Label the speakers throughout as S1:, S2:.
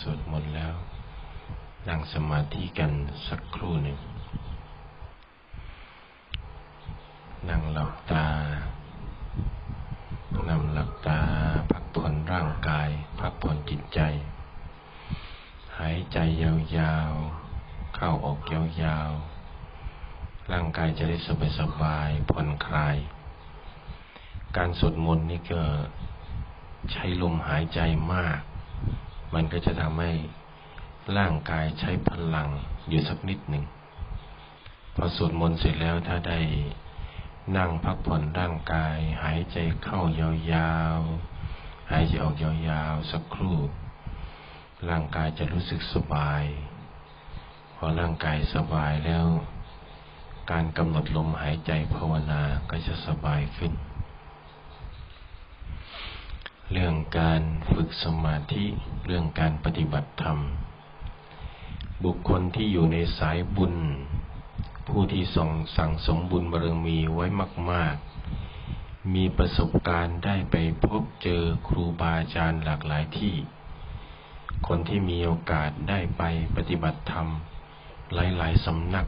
S1: สวดมนต์แล้วนั่งสมาธิกันสักครู่หนึ่ง นั่งหลับตานำหลับตาพักผ่อนร่างกาย พักผ่อนจิตใจ หายใจยาวๆ เข้าออกยาวๆ ร่างกายจะได้สบายสบายผ่อนคลาย การสวดมนต์นี่ก็ใช้ลมหายใจมาก มันก็จะทำให้ร่างกายใช้พลังอยู่สักนิดหนึ่งพอสวดมนต์เสร็จแล้วถ้าได้นั่งพักผ่อนร่างกาย หายใจเข้ายาวๆ หายใจออกยาวๆ สักครู่ ร่างกายจะรู้สึกสบาย พอร่างกายสบายแล้ว การกำหนดลมหายใจภาวนาก็จะสบายขึ้น เรื่องการฝึกสมาธิเรื่องการปฏิบัติธรรม บุคคลที่อยู่ในสายบุญ ผู้ที่ส่งสั่งสมบุญบารมีไว้มาก ๆ มีประสบการณ์ได้ไปพบเจอครูบาอาจารย์หลากหลายที่ คนที่มีโอกาสได้ไปปฏิบัติธรรม หลายๆสำนัก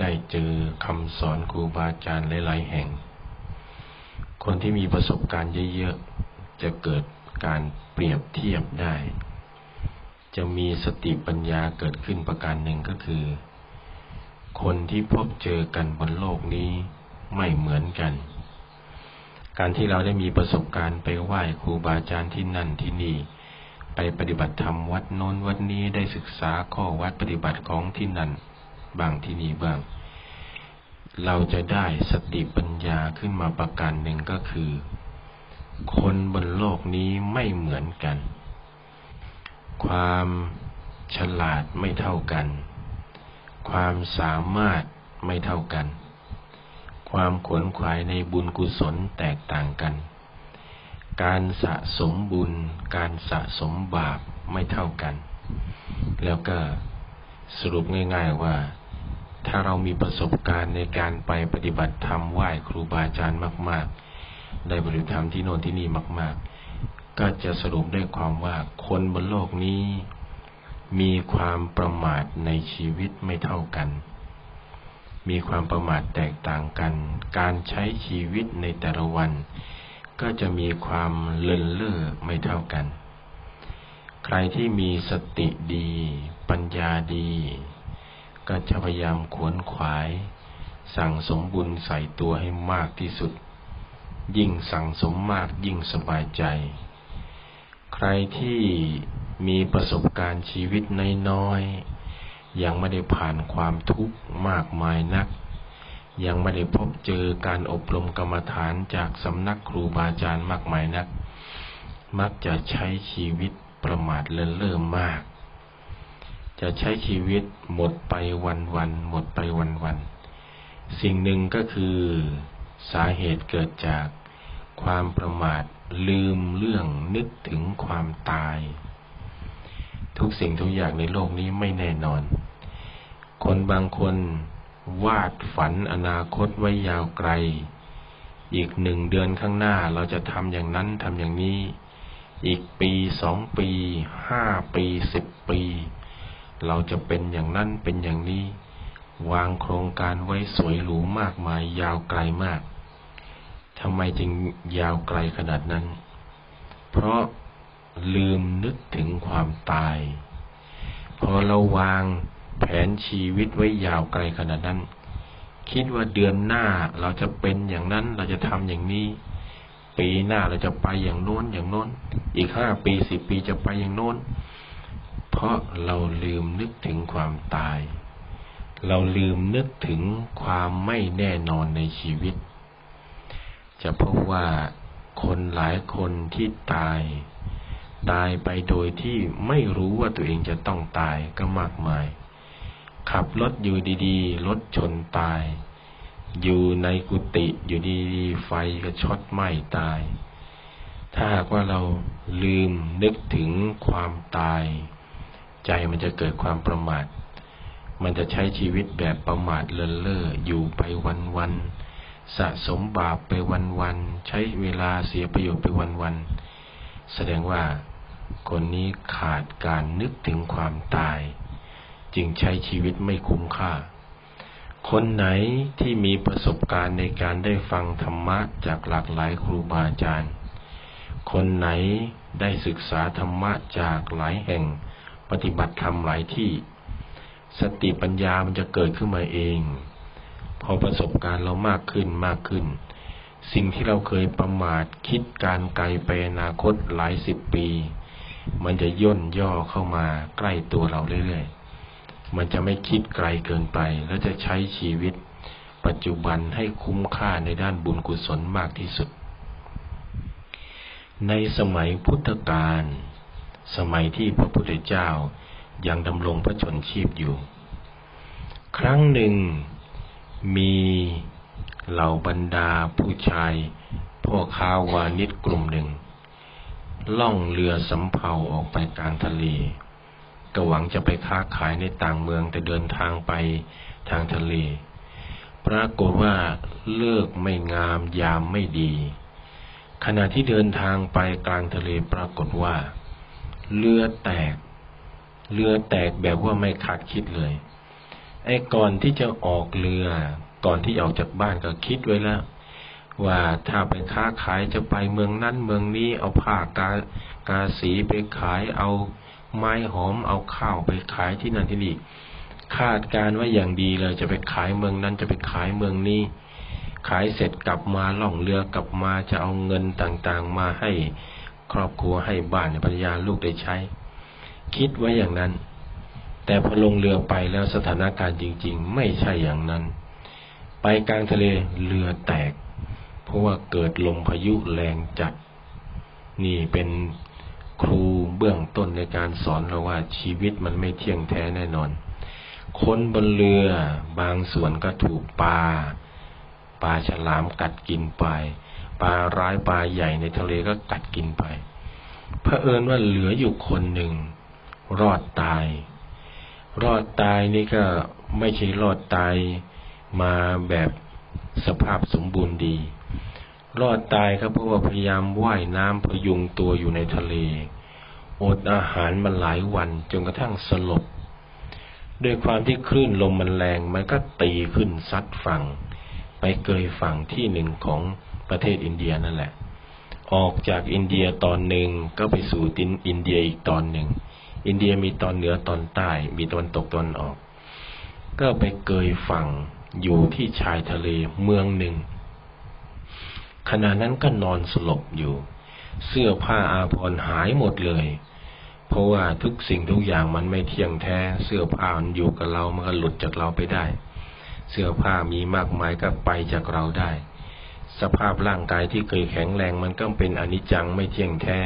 S1: ได้เจอคำสอนครูบาอาจารย์หลาย ๆ แห่ง คนที่มีประสบการณ์เยอะๆ จะเกิดการเปรียบเทียบได้ จะมีสติปัญญาเกิดขึ้นประการหนึ่งก็คือ คนที่พบเจอกันบนโลกนี้ไม่เหมือนกัน การที่เราได้มีประสบการณ์ไปไหว้ครูบาอาจารย์ที่นั่นที่นี่ ไปปฏิบัติธรรมวัดโน้นวัดนี้ได้ศึกษาข้อวัดปฏิบัติของที่นั่นบางที่นี่บ้าง เราจะได้สติปัญญาขึ้นมาประการหนึ่งก็คือ คนบนโลกนี้ไม่เหมือนกัน ความฉลาดไม่เท่ากัน ความสามารถไม่เท่ากัน ความขวนขวายในบุญกุศลแตกต่างกัน การสะสมบุญ การสะสมบาปไม่เท่ากัน แล้วก็สรุปง่าย ๆว่า ถ้าเรามีประสบการณ์ในการไปปฏิบัติธรรมไหว้ครูบาอาจารย์มาก ๆ ได้บริธรรมที่โน่นที่นี่มาก ๆ ก็จะสรุปได้ความว่าคนบนโลกนี้ มีความประมาทในชีวิตไม่เท่ากัน มีความประมาทแตกต่างกัน การใช้ชีวิตในแต่ละวัน ก็จะมีความเลินเล่อไม่เท่ากัน ใครที่มีสติดี ปัญญาดี ก็จะพยายามขวนขวาย สั่งสมบุญใส่ตัวให้มากที่สุด ยิ่งสั่งสมมากยิ่งสบายใจ ใครที่มีประสบการณ์ชีวิตน้อยๆยังไม่ได้ผ่านความทุกข์มากมายนัก ยังไม่ได้พบเจอการอบรมกรรมฐานจากสำนักครูบาอาจารย์มากมายนัก มักจะใช้ชีวิตประมาทเลินเล่อมาก จะใช้ชีวิตหมดไปวันวันหมดไปวันวันสิ่งหนึ่งก็คือสาเหตุเกิดจากความประมาทลืมเรื่องนึกถึงความตาย ทุกสิ่งทุกอย่างในโลกนี้ไม่แน่นอน คนบางคนวาดฝันอนาคตไว้ยาวไกล อีกหนึ่งเดือนข้างหน้าเราจะทำอย่างนั้นทำอย่างนี้ อีกปีสองปีห้าปีสิบปี เราจะเป็นอย่างนั้นเป็นอย่างนี้ วางโครงการไว้สวยหรูมากมาย ยาวไกลมากทำไมจึงยาวไกลขนาดนั้น เพราะลืมนึกถึงความตาย พอเราวางแผนชีวิตไว้ยาวไกลขนาดนั้น คิดว่าเดือนหน้าเราจะเป็นอย่างนั้นเราจะทำอย่างนี้ ปีหน้าเราจะไปอย่างโน้นอย่างโน้น อีกห้าปีสิบปีจะไปอย่างโน้น ราะเราลืมนึกถึงความตาย เราลืมนึกถึงความไม่แน่นอนในชีวิต จะพบว่าคนหลายคนที่ตาย ตายไปโดยที่ไม่รู้ว่าตัวเองจะต้องตายก็มากมาย ขับรถอยู่ดีๆรถชนตาย อยู่ในกุฏิอยู่ดีๆไฟก็ช็อตไหม้ตาย ถ้าหากว่าเราลืมนึกถึงความตาย ใจมันจะเกิดความประมาท มันจะใช้ชีวิตแบบประมาทเลินเล่ออยู่ไปวันๆสะสมบาปไปวันๆใช้เวลาเสียประโยชน์ไปวันๆแสดงว่าคนนี้ขาดการนึกถึงความตาย จึงใช้ชีวิตไม่คุ้มค่า คนไหนที่มีประสบการณ์ในการได้ฟังธรรมะจากหลากหลายครูบาอาจารย์ คนไหนได้ศึกษาธรรมะจากหลายแห่ง ปฏิบัติธรรมหลายที่ สติปัญญามันจะเกิดขึ้นมาเอง พอประสบการณ์เรามากขึ้นมากขึ้น สิ่งที่เราเคยประมาทคิดการไกลไปอนาคตหลายสิบปี มันจะย่นย่อเข้ามาใกล้ตัวเราเรื่อยๆ มันจะไม่คิดไกลเกินไป แล้วจะใช้ชีวิต ปัจจุบันให้คุ้มค่าในด้านบุญกุศลมากที่สุดในสมัยพุทธกาล สมัยที่พระพุทธเจ้ายังดำรงพระชนชีพอยู่ ครั้งหนึ่งมีเหล่าบรรดาผู้ชายพ่อค้าวานิชกลุ่มหนึ่ง ล่องเรือสำเภาออกไปกลางทะเลก็หวังจะไปค้าขายในต่างเมืองแต่เดินทางไปทางทะเล ปรากฏว่าเลิกไม่งามยามไม่ดี ขณะที่เดินทางไปกลางทะเลปรากฏว่า เรือแตก เรือแตกแบบว่าไม่คาดคิดเลย ไอ้ก่อนที่จะออกเรือ ก่อนที่ออกจากบ้านก็คิดไว้แล้ว ว่าถ้าไปค้าขายจะไปเมืองนั้นเมืองนี้เอาผ้ากากาสีไปขายเอาไม้หอมเอาข้าวไปขายที่นั่นที่นี่คาดการว่าอย่างดีเลยจะไปขายเมืองนั้นจะไปขายเมืองนี้ ขายเสร็จกลับมาล่องเรือกลับมาจะเอาเงินต่างๆมาให้ ครอบครัวให้บ้านภรรยาลูกได้ใช้ คิดไว้อย่างนั้น แต่พอลงเรือไปแล้วสถานการณ์จริง ๆ ไม่ใช่อย่างนั้น ไปกลางทะเลเรือแตก เพราะว่าเกิดลมพายุแรงจัด นี่เป็นครูเบื้องต้นในการสอนเราว่าชีวิตมันไม่เที่ยงแท้แน่นอน คนบนเรือบางส่วนก็ถูกปลาปลาฉลามกัดกินไป ปลาร้ายปลาใหญ่ในทะเลก็กัดกินไปเผอิญว่าเหลืออยู่คนหนึ่ง รอดตาย รอดตายนี่ก็ไม่ใช่รอดตายมาแบบสภาพสมบูรณ์ดี รอดตายครับเพราะว่าพยายามว่ายน้ำพยุงตัวอยู่ในทะเล อดอาหารมันหลายวันจนกระทั่งสลบด้วยความที่คลื่นลมมันแรง มันก็ตีขึ้นซัดฝั่ง ไปเกยฝั่งที่หนึ่งของ ประเทศอินเดียนั่นแหละ ออกจากอินเดียตอนหนึ่งก็ไปสู่ตินอินเดียอีกตอนหนึ่ง อินเดียมีตอนเหนือตอนใต้ มีตอนตกตอนออก ก็ไปเกยฝั่งอยู่ที่ชายทะเลเมืองหนึ่ง ขณะนั้นก็นอนสลบอยู่ เสื้อผ้าอาภรณ์หายหมดเลย เพราะว่าทุกสิ่งทุกอย่างมันไม่เที่ยงแท้ เสื้อผ้ามันอยู่กับเรา มันก็หลุดจากเราไปได้ เสื้อผ้ามีมากมายก็ไปจากเราได้ สภาพร่างกายที่เคยแข็งแรงมันก็เป็นอนิจจังไม่เที่ยงแท้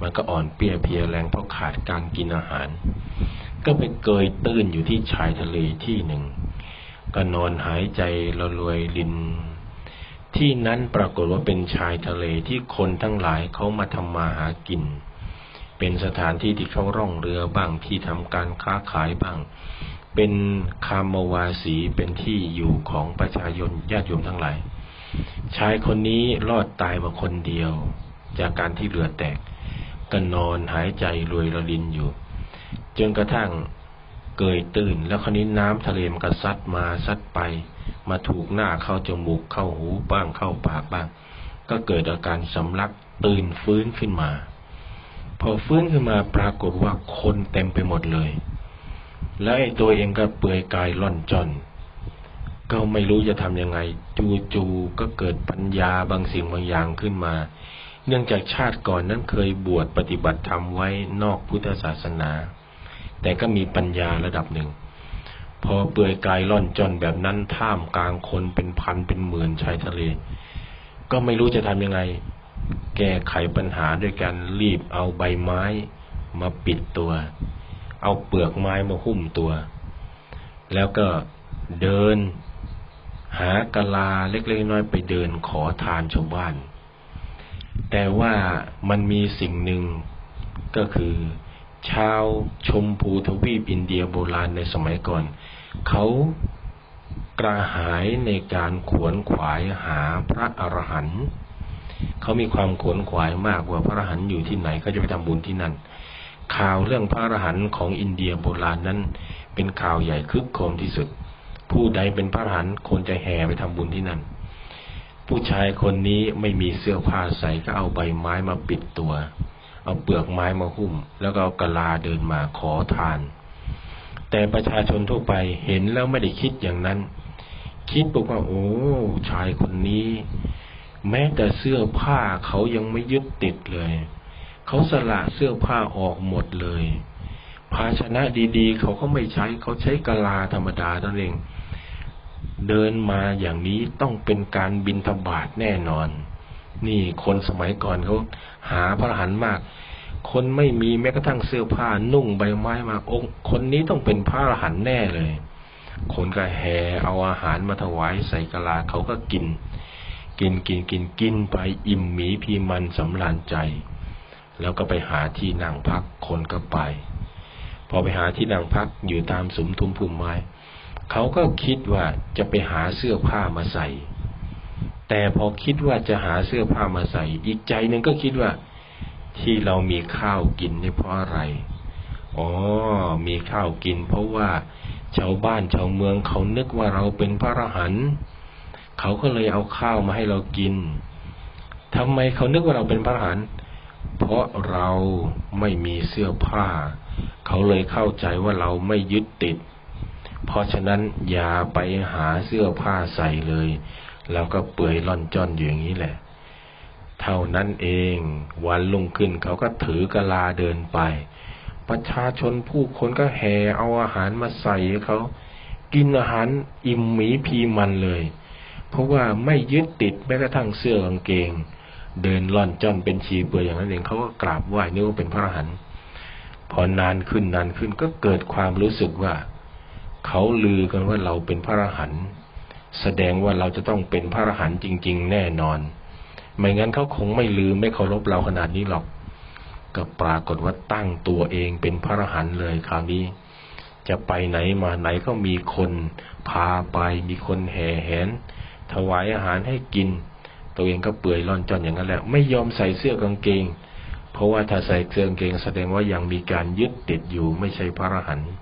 S1: มันก็อ่อนเปียเพียแรงเพราะขาดการกินอาหาร ก็ไปเกยตื้นอยู่ที่ชายทะเลที่หนึ่ง ก็นอนหายใจระรวยลิน ที่นั้นปรากฏว่าเป็นชายทะเลที่คนทั้งหลายเขามาทำมาหากิน เป็นสถานที่ที่เขาร่องเรือบ้างที่ทำการค้าขายบ้าง เป็นคามวาสีเป็นที่อยู่ของประชาชนญาติโยมทั้งหลาย ชายคนนี้รอดตายมาคนเดียว จากการที่เรือแตกก็นอนหายใจรวยระลินอยู่ จนกระทั่งเกยตื่น แล้วคราวนี้น้ำทะเลมันก็ซัดมาซัดไป มาถูกหน้าเข้าจมูกเข้าหูบ้างเข้าปากบ้าง ก็เกิดอาการสำลักตื่นฟื้นขึ้นมา พอฟื้นขึ้นมาปรากฏว่าคนเต็มไปหมดเลย แล้วไอ้ตัวเองก็เปื่อยกายล่อนจอน ก็ไม่รู้จะทำยังไง จูจูก็เกิดปัญญาบางสิ่งบางอย่างขึ้นมา เนื่องจากชาติก่อนนั้นเคยบวชปฏิบัติธรรมไว้นอกพุทธศาสนา แต่ก็มีปัญญาระดับหนึ่ง พอเปื่อยกายล่อนจนแบบนั้นท่ามกลางคนเป็นพันเป็นหมื่นชายทะเล ก็ไม่รู้จะทำยังไง แก้ไขปัญหาด้วยการรีบเอาใบไม้มาปิดตัว เอาเปลือกไม้มาหุ้มตัว แล้วก็เดิน หากะลาเล็กๆน้อยไปเดินขอทานชาวบ้าน แต่ว่ามันมีสิ่งหนึ่งก็คือ ชาวชมพูทวีปอินเดียโบราณในสมัยก่อน เขากระหายในการขวนขวายหาพระอรหันต์เขามีความขวนขวายมากว่าพระอรหันต์อยู่ที่ไหนเขาจะไปทำบุญที่นั่น ข่าวเรื่องพระอรหันต์ของอินเดียโบราณนั้น เป็นข่าวใหญ่คึกโครมที่สุด ผู้ใดเป็นพระอรหันต์คนจะแห่ไปทำบุญที่นั่น ผู้ชายคนนี้ไม่มีเสื้อผ้าใส่ก็เอาใบไม้มาปิดตัว เอาเปลือกไม้มาหุ้ม แล้วก็เอากะลาเดินมาขอทาน แต่ประชาชนทั่วไปเห็นแล้วไม่ได้คิดอย่างนั้น คิดบอกว่าโอ้ชายคนนี้ แม้แต่เสื้อผ้าเขายังไม่ยึดติดเลย เขาสละเสื้อผ้าออกหมดเลย ภาชนะดีๆ เขาก็ไม่ใช้เขาใช้กะลาธรรมดาตัวเอง เดินมาอย่างนี้ต้องเป็นการบินธบาตแน่นอน นี่คนสมัยก่อนเขาหาพระหันมาก คนไม่มีแม้กระทั่งเสื้อผ้านุ่งใบไม้มาองค์คนนี้ต้องเป็นพระหันแน่เลย คนก็แห่เอาอาหารมาถวายใส่กะลาเขาก็กิน กินกินกินกินไปอิ่มหมีพีมันสำราญใจ แล้วก็ไปหาที่นั่งพักคนก็ไป อไปหาที่นั่งพักอยู่ตามสุมทุมพุ่มไม้ เขาก็คิดว่าจะไปหาเสื้อผ้ามาใส่ แต่พอคิดว่าจะหาเสื้อผ้ามาใส่ อีกใจหนึ่งก็คิดว่า ที่เรามีข้าวกินนี่เพราะอะไร อ๋อ มีข้าวกิน เพราะว่าชาวบ้านชาวเมืองเขานึกว่าเราเป็นพระอรหันต์เขาก็เลยเอาข้าวมาให้เรากินทำไมเขานึกว่าเราเป็นพระอรหันต์ เพราะเราไม่มีเสื้อผ้า เขาเลยเข้าใจว่าเราไม่ยึดติด เพราะฉะนั้นอย่าไปหาเสื้อผ้าใส่เลย แล้วก็เปื่อยล่อนจ้อนอยู่อย่างนี้แหละ เท่านั้นเองวันลุ่งขึ้นเขาก็ถือกะลาเดินไป ประชาชนผู้คนก็แห่เอาอาหารมาใส่เขา กินอาหารอิ่มหมีพีมันเลย เพราะว่าไม่ยึดติดแม้กระทั่งเสื้อกางเกง เดินล่อนจ้อนเป็นชีเปื่อยอย่างนั้นเองเขาก็กราบไหว้นึกว่าเป็นพระอรหันต์พอนานขึ้นนานขึ้นก็เกิดความรู้สึกว่าเขาลือกันว่าเราเป็นพระอรหันต์แสดงว่าเราจะต้องเป็นพระอรหันต์จริง ๆ แน่นอน ไม่งั้นเขาคงไม่ลืมไม่เคารพเราขนาดนี้หรอก ก็ปรากฏว่าตั้งตัวเองเป็นพระอรหันต์เลยคราวนี้ จะไปไหนมาไหนก็มีคนพาไปมีคนแห่แหน ถวายอาหารให้กิน ตัวเองก็เปื่อยร่อนจอนอย่างนั้นแหละ ไม่ยอมใส่เสื้อกางเกง เพราะว่าถ้าใส่เสื้อกางเกง แสดงว่ายังมีการยึดติดอยู่ไม่ใช่พระอรหันต์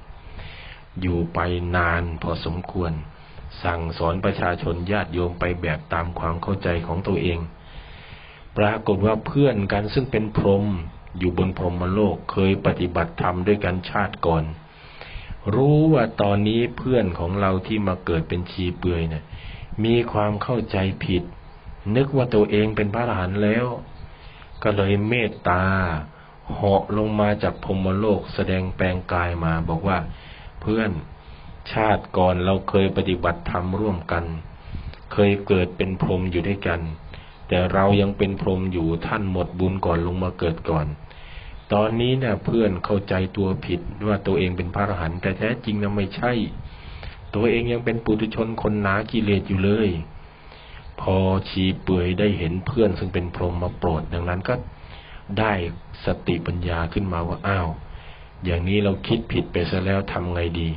S1: อยู่ไปนานพอสมควร สั่งสอนประชาชนญาติโยมไปแบบตามความเข้าใจของตัวเอง ปรากฏว่าเพื่อนกันซึ่งเป็นพรหมอยู่บนพรหมโลกเคยปฏิบัติธรรมด้วยกันชาติก่อน รู้ว่าตอนนี้เพื่อนของเราที่มาเกิดเป็นชีเปื่อยเนะี่ยมีความเข้าใจผิด นึกว่าตัวเองเป็นพระอรหันต์แล้ว ก็เลยเมตตาเหาะลงมาจากพรมโลกแสดงแปลงกายมา บอกว่าเพื่อนชาติก่อนเราเคยปฏิบัติธรรมร่วมกัน เคยเกิดเป็นพรหมอยู่ด้วยกัน แต่เรายังเป็นพรหมอยู่ท่านหมดบุญก่อนลงมาเกิดก่อน ตอนนี้เนะ่ยเพื่อนเข้าใจตัวผิดว่าตัวเองเป็นพระอรหันต์แต่แท้จริงนะไม่ใช่ ตัวเองยังเป็นปุถุชนคนหนากิเลสอยู่เลย พอชีเปื่อยได้เห็นเพื่อน ซึ่งเป็นพรหมมาโปรด ดังนั้นก็ได้สติปัญญาขึ้นมาว่าอ้าว อย่างนี้เราคิดผิดไปซะแล้วทำไงดี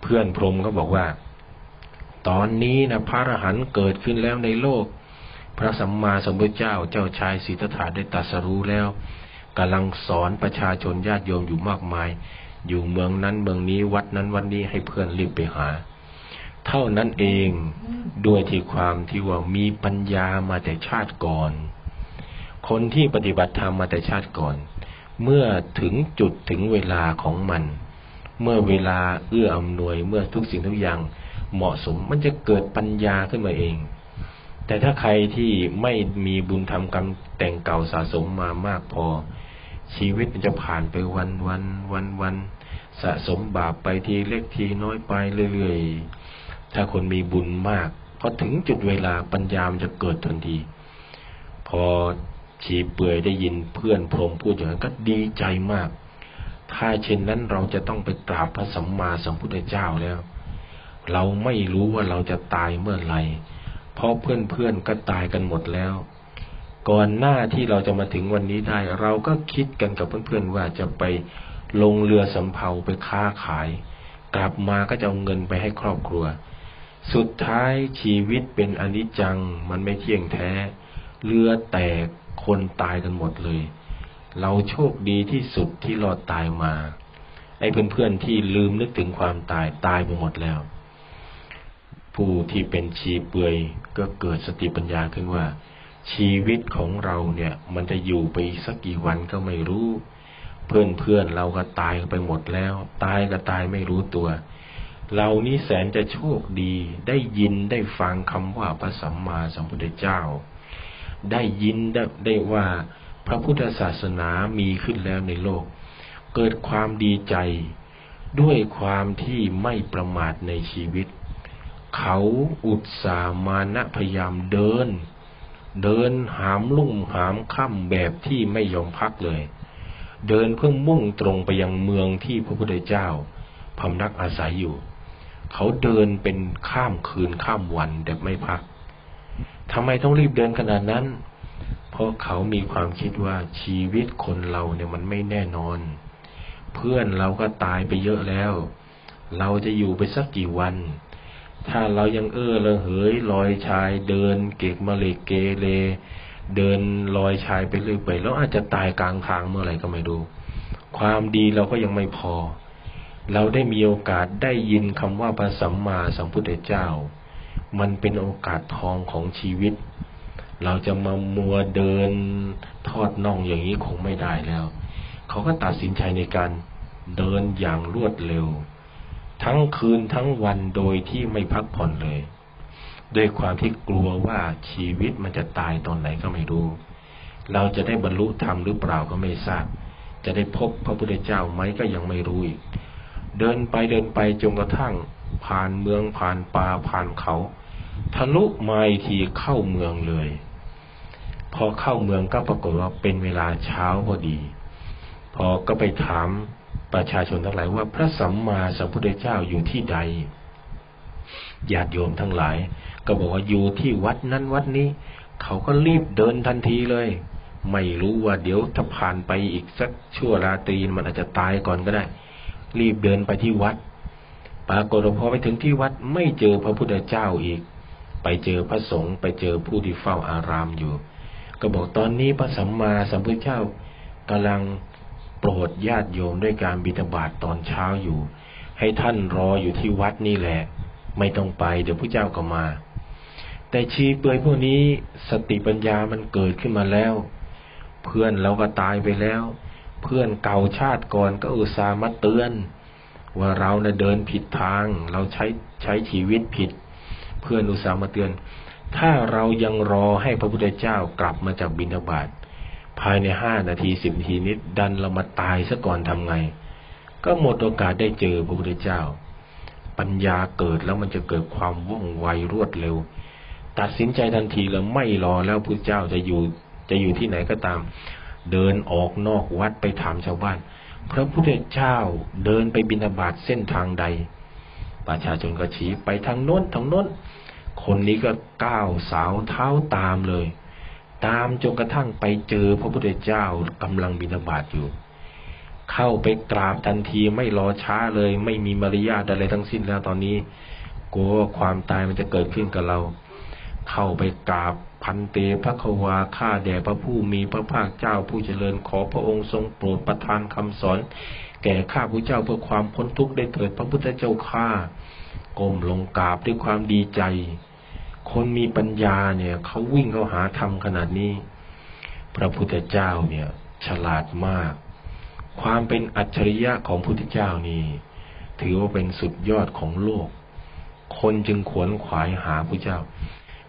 S1: เพื่อนพรหมก็บอกว่า ตอนนี้นะพระอรหันต์เกิดขึ้นแล้วในโลก พระสัมมาสัมพุทธเจ้าเจ้าชายสิทธัตถะได้ตรัสรู้แล้วกำลังสอนประชาชนญาติโยมอยู่มากมาย อยู่เมืองนั้นเมืองนี้วัดนั้นวันนี้ให้เพื่อนรีบไปหา เท่านั้นเองด้วยที่ความที่ว่ามีปัญญามาแต่ชาติก่อน คนที่ปฏิบัติธรรมมาแต่ชาติก่อน เมื่อถึงจุดถึงเวลาของมัน เมื่อเวลาเอื้ออำนวยเมื่อทุกสิ่งทุกอย่างเหมาะสมมันจะเกิดปัญญาขึ้นมาเอง แต่ถ้าใครที่ไม่มีบุญธรรมกรรมแต่งเก่าสะสมมามากพอ ชีวิตมันจะผ่านไปวันวันวันวันสะสมบาปไปทีเล็กทีน้อยไปเรื่อยๆ ถ้าคนมีบุญมากพอถึงจุดเวลาปัญญามจะเกิดทันที พอชีเปื่อยได้ยินเพื่อนพรมพูดอย่างนั้นก็ดีใจมาก ถ้าเช่นนั้นเราจะต้องไปกราบพระสัมมาสัมพุทธเจ้าแล้ว เราไม่รู้ว่าเราจะตายเมื่อไหร่ เพราะเพื่อนๆก็ตายกันหมดแล้ว ก่อนหน้าที่เราจะมาถึงวันนี้ได้ เราก็คิดกันกับเพื่อนๆว่าจะไปลงเรือสำเภาไปค้าขาย กลับมาก็จะเอาเงินไปให้ครอบครัว สุดท้ายชีวิตเป็นอนิจจัง มันไม่เที่ยงแท้ เรือแตกคนตายกันหมดเลย เราโชคดีที่สุดที่รอดตายมา ไอ้เพื่อนๆที่ลืมนึกถึงความตายตายไปหมดแล้ว ผู้ที่เป็นชีเปือยก็เกิดสติปัญญาขึ้นว่า ชีวิตของเราเนี่ย มันจะอยู่ไปสักกี่วันก็ไม่รู้ เพื่อนๆเราก็ตายไปหมดแล้ว ตายก็ตายไม่รู้ตัว เรานี้แสนจะโชคดีได้ยินได้ฟังคำว่าพระสัมมาสัมพุทธเจ้า ได้ยินได้ได้ว่าพระพุทธศาสนามีขึ้นแล้วในโลก เกิดความดีใจด้วยความที่ไม่ประมาทในชีวิต เขาอุตสามานะพยายามเดิน เดินหามลุ่มหามค่ำแบบที่ไม่ยอมพักเลย เดินเพื่อมุ่งตรงไปยังเมืองที่พระพุทธเจ้าพำนักอาศัยอยู่ เขาเดินเป็นข้ามคืนข้ามวันแบบไม่พักทำไมต้องรีบเดินขนาดนั้น เพราะเขามีความคิดว่าชีวิตคนเราเนี่ยมันไม่แน่นอน เพื่อนเราก็ตายไปเยอะแล้ว เราจะอยู่ไปสักกี่วัน ถ้าเรายังเออระเหยลอยชายเดินเกกมาเลเกเล เดินลอยชายไปเรื่อยไปแล้วอาจจะตายกลางทางเมื่อไหร่ก็ไม่รู้ ความดีเราก็ยังไม่พอ เราได้มีโอกาสได้ยินคำว่าพระสัมมาสัมพุทธเจ้า มันเป็นโอกาสทองของชีวิต เราจะมามัวเดินทอดน่องอย่างนี้คงไม่ได้แล้ว เขาก็ตัดสินใจในการเดินอย่างรวดเร็ว ทั้งคืนทั้งวันโดยที่ไม่พักผ่อนเลย ด้วยความที่กลัวว่าชีวิตมันจะตายตอนไหนก็ไม่รู้ เราจะได้บรรลุธรรมหรือเปล่าก็ไม่ทราบ จะได้พบพระพุทธเจ้าไหมก็ยังไม่รู้อีก เดินไปเดินไปจนกระทั่ง ผ่านเมืองผ่านป่าผ่านเขา ทะลุไม้ทีเข้าเมืองเลย พอเข้าเมืองก็ปรากฏว่าเป็นเวลาเช้าพอดี พอก็ไปถามประชาชนทั้งหลายว่าพระสัมมาสัมพุทธเจ้าอยู่ที่ใดญาติโยมทั้งหลาย ก็บอกว่าอยู่ที่วัดนั้นวัดนี้ เขาก็รีบเดินทันทีเลย ไม่รู้ว่าเดี๋ยวถ้าผ่านไปอีกสักชั่วราตรีมันอาจจะตายก่อนก็ได้ รีบเดินไปที่วัด ปรากฏพอไปถึงที่วัดไม่เจอพระพุทธเจ้าอีก ไปเจอพระสงฆ์ไปเจอผู้ที่เฝ้าอารามอยู่ ก็บอกตอนนี้พระสัมมาสัมพุทธเจ้ากำลังโปรดญาติโยมด้วยการบิณฑบาตตอนเช้าอยู่ ให้ท่านรออยู่ที่วัดนี่แหละ ไม่ต้องไปเดี๋ยวพระเจ้าก็มา แต่ชีเปลือยพวกนี้สติปัญญามันเกิดขึ้นมาแล้ว เพื่อนเราก็ตายไปแล้ว เพื่อนเก่าชาติก่อนก็อุตส่าห์มาเตือน ว่าเราเนะ่ยเดินผิดทาง เราใช้ใช้ชีวิตผิด เพื่อนอุตส่าห์มาเตือน ถ้าเรายังรอให้พระพุทธเจ้ากลับมาจากบิณฑบาตภายในห้านาทีสิบนาทีนิดดันเรามาตายซะก่อนทำไง ก็หมดโอกาสได้เจอพระพุทธเจ้า ปัญญาเกิดแล้วมันจะเกิดความว่องไวรวดเร็ว ตัดสินใจทันทีแล้วไม่รอแล้วพระเจ้าจะอยู่จะอยู่ที่ไหนก็ตาม เดินออกนอกวัดไปถามชาวบ้าน พระพุทธเจ้าเดินไปบิณฑบาตเส้นทางใด ประชาชนก็ชี้ไปทางโน้นทางโน้น คนนี้ก็ก้าวสาวเท้าตามเลย ตามจนกระทั่งไปเจอพระพุทธเจ้ากำลังบิณฑบาตอยู่ เข้าไปกราบทันทีไม่รอช้าเลย ไม่มีมารยาทอะไรทั้งสิ้นแล้วตอนนี้กลัวความตายมันจะเกิดขึ้นกับเรา เข้าไปกราบ พันเตพระควาข้าแด่พระผู้มีพระภาคเจ้าผู้เจริญขอพระองค์ทรงโปรดประทานคำสอน แก่ข้าผู้เจ้าเพื่อความพ้นทุกข์ได้เถิดพระพุทธเจ้าข้าก้มลงกราบด้วยความดีใจ คนมีปัญญาเนี่ยเขาวิ่งเข้าหาธรรมขนาดนี้ พระพุทธเจ้าเนี่ยฉลาดมาก ความเป็นอัจฉริยะของพุทธเจ้านี่ถือว่าเป็นสุดยอดของโลก คนจึงขวนขวายหาพระเจ้า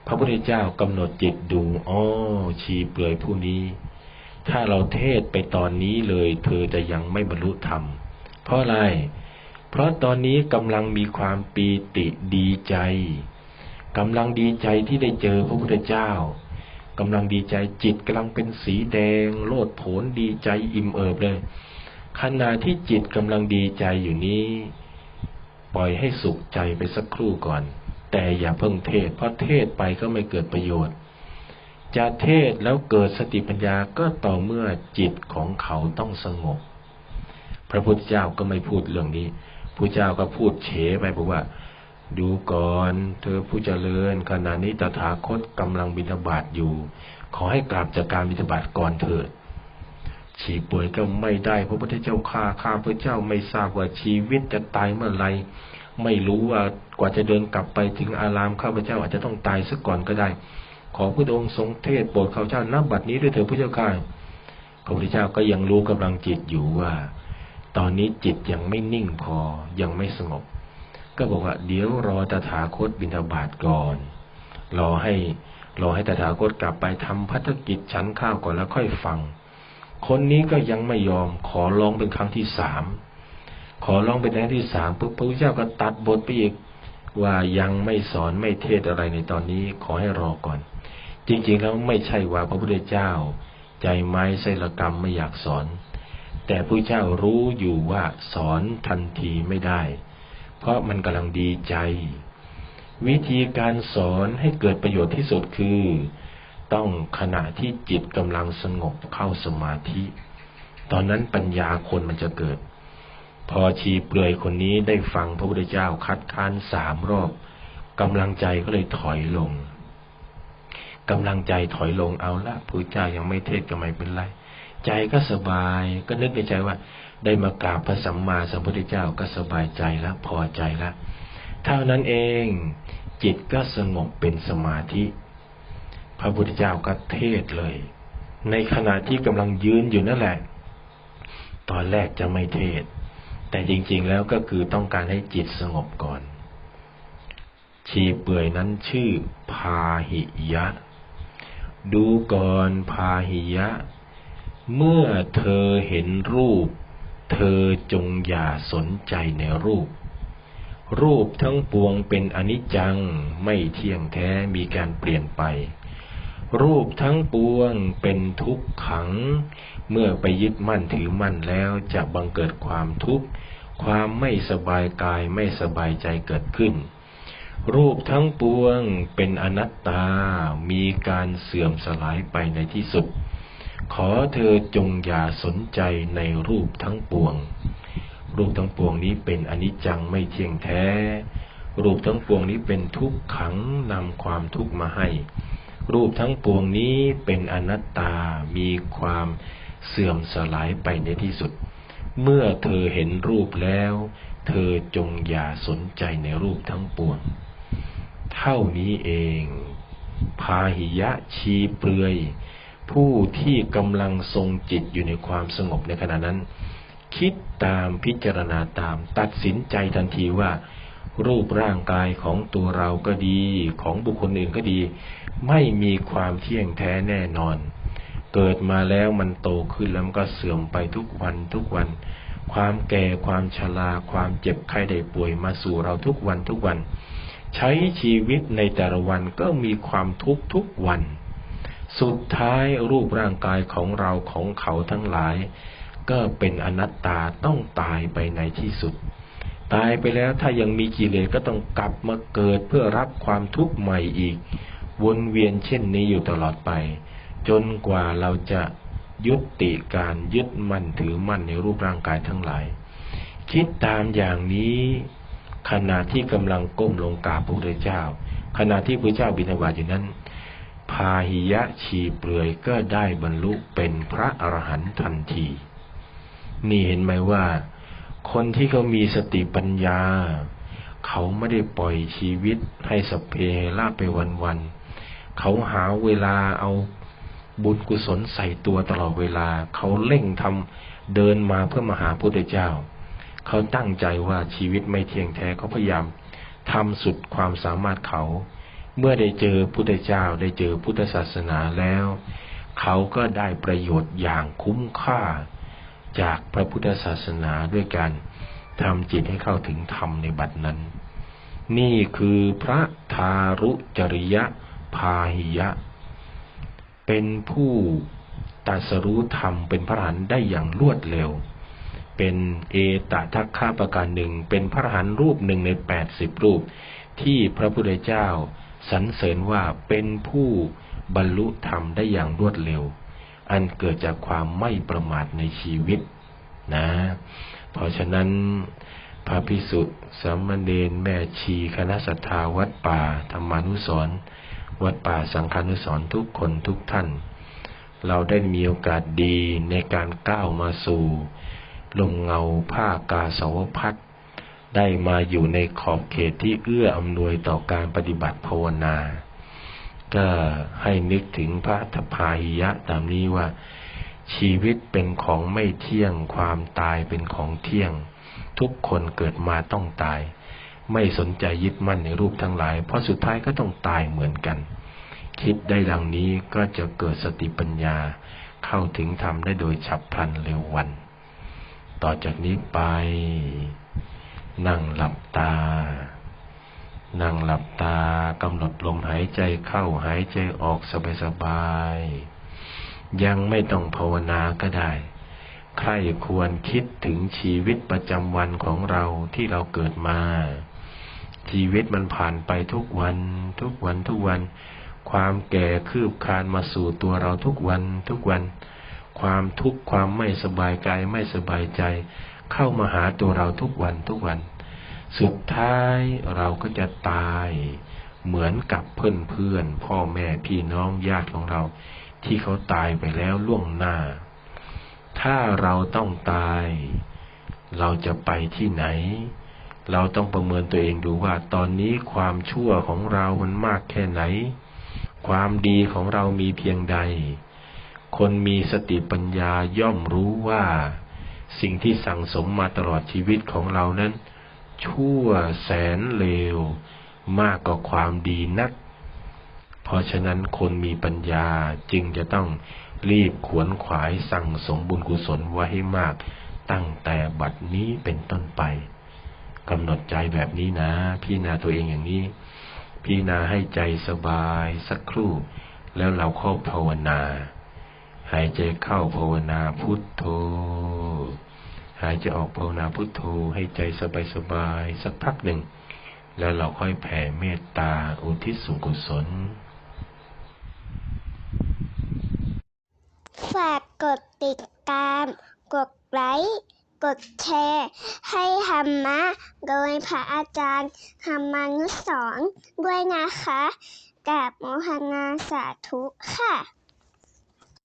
S1: พระพุทธเจ้ากำหนดจิตดูอ๋อชีเปลือยผู้นี้ ถ้าเราเทศไปตอนนี้เลย เธอจะยังไม่บรรลุธรรม เพราะอะไร เพราะตอนนี้กำลังมีความปีติดีใจกำลังดีใจที่ได้เจอพระพุทธเจ้ากำลังดีใจจิตกำลังเป็นสีแดง โลดโผนดีใจอิ่มเอิบเลยขณะที่จิตกำลังดีใจอยู่นี้ ปล่อยให้สุขใจไปสักครู่ก่อน แต่อย่าเพิ่งเทศ เพราะเทศไปก็ไม่เกิดประโยชน์ จะเทศแล้วเกิดสติปัญญาก็ต่อเมื่อจิตของเขาต้องสงบ พระพุทธเจ้าก็ไม่พูดเรื่องนี้พระเจ้าก็พูดเฉไปบอกว่า ดูก่อน เธอผู้เจริญขณะนี้ตถาคตกำลังบิณฑบาตอยู่ ขอให้กลับจากการบิณฑบาตก่อนเถิดฉีป่วยก็ไม่ได้พระพุทธเจ้าข้าข้าพระเจ้าไม่ทราบว่าชีวิตจะตายเมื่อไร ไม่รู้ว่ากว่าจะเดินกลับไปถึงอารามข้าพเจ้าอาจจะต้องตายซะก่อนก็ได้ ขอพระองค์ทรงเทศโปรดข้าพเจ้านับบัดนี้ด้วยเถิดพระเจ้าข้าพระพุทธเจ้าก็ยังรู้กำลังจิตอยู่ว่า ตอนนี้จิตยังไม่นิ่งพอยังไม่สงบ ก็บอกว่า เดี๋ยวรอตถาคตบิณฑบาตก่อนรอให้รอให้ตถาคตกลับไปทำพัฒกิจชั้นข้าวก่อนแล้วค่อยฟัง คนนี้ก็ยังไม่ยอมขอร้องเป็นครั้งที่สาม ขอร้องเป็นครั้งที่สามปุ๊บพระพุทธเจ้าก็ตัดบทไปอีกว่ายังไม่สอนไม่เทศอะไรในตอนนี้ขอให้รอก่อน จริง ๆ แล้วไม่ใช่ว่าพระพุทธเจ้า ใจไม้ไสลกรรมไม่อยากสอน แต่พระเจ้ารู้อยู่ว่าสอนทันทีไม่ได้ เพราะมันกำลังดีใจ วิธีการสอนให้เกิดประโยชน์ที่สุดคือ ต้องขณะที่จิตกำลังสงบเข้าสมาธิ ตอนนั้นปัญญาคนมันจะเกิด พอชีเปลือยคนนี้ได้ฟังพระพุทธเจ้าคัดค้านสามรอบกำลังใจก็เลยถอยลงกำลังใจถอยลงเอาละผู้เจ้ายังไม่เทศก็ไม่เป็นไร ใจก็สบาย ก็นึกในใจว่า ได้มากราบพระสัมมาสัมพุทธเจ้าก็สบายใจแล้วพอใจแล้วเท่านั้นเองจิตก็สงบเป็นสมาธิ พระพุทธเจ้าก็เทศเลย ในขณะที่กำลังยืนอยู่นั่นแหละ ตอนแรกจะไม่เทศ แต่จริง ๆ แล้วก็คือต้องการให้จิตสงบก่อน ชีเปื่อยนั้นชื่อพาหิยะ ดูก่อนพาหิยะ เมื่อเธอเห็นรูป เธอจงอย่าสนใจในรูป รูปทั้งปวงเป็นอนิจจังไม่เที่ยงแท้มีการเปลี่ยนไป รูปทั้งปวงเป็นทุกขัง เมื่อไปยึดมั่นถือมั่นแล้วจะบังเกิดความทุกข์ความไม่สบายกายไม่สบายใจเกิดขึ้น รูปทั้งปวงเป็นอนัตตา มีการเสื่อมสลายไปในที่สุด ขอเธอจงอย่าสนใจในรูปทั้งปวง รูปทั้งปวงนี้เป็นอนิจจังไม่เที่ยงแท้ รูปทั้งปวงนี้เป็นทุกขังนำความทุกข์มาให้ รูปทั้งปวงนี้เป็นอนัตตามีความเสื่อมสลายไปในที่สุด เมื่อเธอเห็นรูปแล้ว เธอจงอย่าสนใจในรูปทั้งปวง เท่านี้เอง พาหิยะชีเปลือย ผู้ที่กำลังทรงจิตอยู่ในความสงบในขณะนั้น คิดตามพิจารณาตามตัดสินใจทันทีว่า รูปร่างกายของตัวเราก็ดี ของบุคคลอื่นก็ดี ไม่มีความเที่ยงแท้แน่นอน เกิดมาแล้วมันโตขึ้นแล้วมันก็เสื่อมไปทุกวันทุกวัน ความแก่ความชราความเจ็บไข้ได้ป่วยมาสู่เราทุกวันทุกวัน ใช้ชีวิตในแต่ละวันก็มีความทุกข์ทุกวัน สุดท้ายรูปร่างกายของเราของเขาทั้งหลาย ก็เป็นอนัตตาต้องตายไปในที่สุด ตายไปแล้วถ้ายังมีกิเลสก็ต้องกลับมาเกิดเพื่อรับความทุกข์ใหม่อีก วนเวียนเช่นนี้อยู่ตลอดไป จนกว่าเราจะยุติการยึดมั่นถือมั่นในรูปร่างกายทั้งหลาย คิดตามอย่างนี้ขณะที่กำลังก้มลงกราบพระพุทธเจ้า ขณะที่พระเจ้าบิณฑบาตอยู่นั้น พาหิยะชีเปลือยก็ได้บรรลุเป็นพระอรหันต์ทันที นี่เห็นไหมว่า คนที่เขามีสติปัญญา เขาไม่ได้ปล่อยชีวิตให้สเพลาไปวันๆเขาหาเวลาเอาบุญกุศลใส่ตัวตลอดเวลา เขาเร่งทำเดินมาเพื่อมาหาพระพุทธเจ้า เขาตั้งใจว่าชีวิตไม่เที่ยงแท้เขาพยายามทำสุดความสามารถเขา เมื่อได้เจอพุทธเจ้าได้เจอพุทธศาสนาแล้ว เขาก็ได้ประโยชน์อย่างคุ้มค่า จากพระพุทธศาสนาด้วยการทำจิตให้เข้าถึงธรรมในบัดนั้น นี่คือพระทารุจริยะพาหิยะ เป็นผู้ตัสรู้ธรรมเป็นพระหันได้อย่างรวดเร็ว เป็นเอตทัคคะประการหนึ่ง เป็นพระหันรูปหนึ่งในแปดสิบรูป ที่พระพุทธเจ้าสรรเสริญว่าเป็นผู้บรรลุธรรมได้อย่างรวดเร็ว อันเกิดจากความไม่ประมาทในชีวิตนะ เพราะฉะนั้นพระพิสุสามเณรแม่ชีคณะสัตยาวัดป่าธรรมานุสรณ์วัดป่าสังฆานุสรณ์ทุกคนทุกท่าน เราได้มีโอกาสดีในการก้าวมาสู่ลมเงาผ้ากาสาวพัดได้มาอยู่ในขอบเขตที่เอื้ออำนวยต่อการปฏิบัติภาวนา ก็ให้นึกถึงพระทพาหิยะตามนี้ว่า ชีวิตเป็นของไม่เที่ยง ความตายเป็นของเที่ยง ทุกคนเกิดมาต้องตาย ไม่สนใจยึดมั่นในรูปทั้งหลาย เพราะสุดท้ายก็ต้องตายเหมือนกัน คิดได้ดังนี้ก็จะเกิดสติปัญญา เข้าถึงธรรมได้โดยฉับพลันเร็ววัน ต่อจากนี้ไป นั่งหลับตา นั่งหลับตากำหนดลมหายใจเข้าหายใจออกสบายๆ ยังไม่ต้องภาวนาก็ได้ ใครควรคิดถึงชีวิตประจำวันของเราที่เราเกิดมา ชีวิตมันผ่านไปทุกวัน ทุกวันทุกวัน ความแก่คืบคลานมาสู่ตัวเราทุกวันทุกวัน ความทุกข์ความไม่สบายกายไม่สบายใจ เข้ามาหาตัวเราทุกวันทุกวัน สุดท้ายเราก็จะตายเหมือนกับเพื่อนเพื่อนพ่อแม่พี่น้องญาติของเรา ที่เขาตายไปแล้วล่วงหน้า ถ้าเราต้องตาย เราจะไปที่ไหน เราต้องประเมินตัวเองดูว่าตอนนี้ความชั่วของเรามันมากแค่ไหน ความดีของเรามีเพียงใด คนมีสติปัญญาย่อมรู้ว่า สิ่งที่สั่งสมมาตลอดชีวิตของเรานั้น ชั่วแสนเลว มากกว่าความดีนัก เพราะฉะนั้นคนมีปัญญาจึงจะต้องรีบขวนขวายสั่งสมบุญกุศลไว้ให้มาก ตั้งแต่บัดนี้เป็นต้นไปกำหนดใจแบบนี้นะ พี่นาตัวเองอย่างนี้ พี่นาให้ใจสบายสักครู่ แล้วเราเข้าภาวนา หายใจเข้าภาวนาพุทโธ หายใจออกภาวนาพุทโธให้ใจสบายสบายๆสักพักหนึ่ง แล้วเราค่อยแผ่เมตตาอุทิศส่วนกุศล
S2: ฝากกดติดตาม กดไลค์กดแชร์ ให้ธรรมะ โดยพระอาจารย์ธรรมานุสรณ์ด้วยนะคะกราบโมหนาสาธุค่ะ